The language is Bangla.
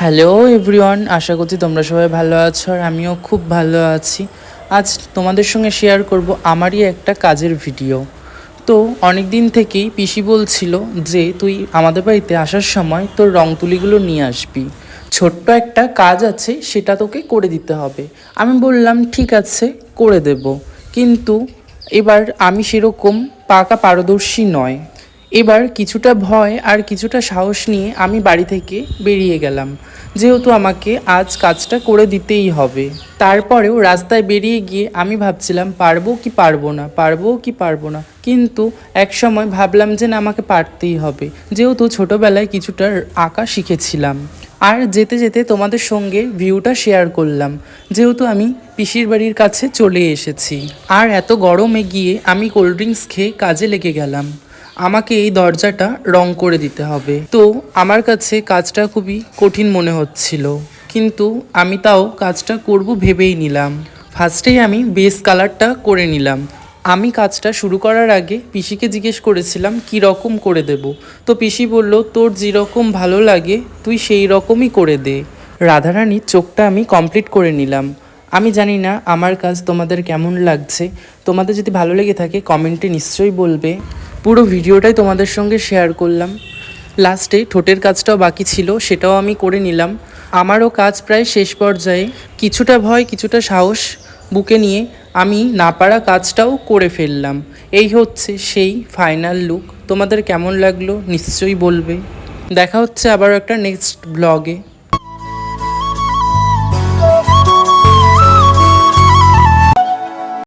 হ্যালো এভরিওয়ান আশা করছি তোমরা সবাই ভালো আছো আর আমিও খুব ভালো আছি। আজ তোমাদের সঙ্গে শেয়ার করব আমারই একটা কাজের ভিডিও তো অনেক দিন থেকেই পিসি বলছিল যে, তুই আমাদের বাড়িতে আসার সময় তোর রং তুলিগুলো নিয়ে আসবি। ছোট্ট একটা কাজ আছে, সেটা তোকে করে দিতে হবে। আমি বললাম, ঠিক আছে, করে দেব। কিন্তু এবার আমি সেরকম পাকা পারদর্শী নয়। এবার কিছুটা ভয় আর কিছুটা সাহস নিয়ে আমি বাড়ি থেকে বেরিয়ে গেলাম। যেহেতু আমাকে আজ কাজটা করে দিতেই হবে। তারপরেও রাস্তায় বেরিয়ে গিয়ে আমি ভাবছিলাম, পারব কি পারব না? পারব কি পারব না? কিন্তু এক সময় ভাবলাম যে না, আমাকে পারতেই হবে। যেহেতু ছোটোবেলায় কিছুটা আঁকা শিখেছিলাম। আর যেতে যেতে তোমাদের সঙ্গে ভিউটা শেয়ার করলাম। যেহেতু আমি পিসির বাড়ির কাছে চলে এসেছি। আর এত গরমে গিয়ে আমি কোল্ড ড্রিঙ্কস খেয়ে কাজে লেগে গেলাম। আমাকে এই দরজাটা রং করে দিতে হবে। তো আমার কাছে কাজটা খুবই কঠিন মনে হচ্ছিল। কিন্তু আমি তাও কাজটা করব ভেবেই নিলাম। ফার্স্টেই আমি বেস কালারটা করে নিলাম। আমি কাজটা শুরু করার আগে পিসিকে জিজ্ঞেস করেছিলাম, কি রকম করে দেব? তো পিসি বলল, তোর যেরকম ভালো লাগে, তুই সেই রকমই করে দে। রাধারানীর চোখটা আমি কমপ্লিট করে নিলাম। আমি জানি না আমার কাজ তোমাদের কেমন লাগছে। তোমাদের যদি ভালো লেগে থাকে কমেন্টে নিশ্চয়ই বলবে। পুরো ভিডিওটাই তোমাদের সঙ্গে শেয়ার করলাম। লাস্টে ঠোঁটের কাজটাও বাকি ছিল, সেটাও আমি করে নিলাম। আমারও কাজ প্রায় শেষ পর্যায়ে। কিছুটা ভয়, কিছুটা সাহস বুকে নিয়ে আমি না পারা কাজটাও করে ফেললাম। এই হচ্ছে সেই ফাইনাল লুক তোমাদের কেমন লাগল নিশ্চয়ই বলবে। দেখা হচ্ছে আবার একটা নেক্সট ব্লগে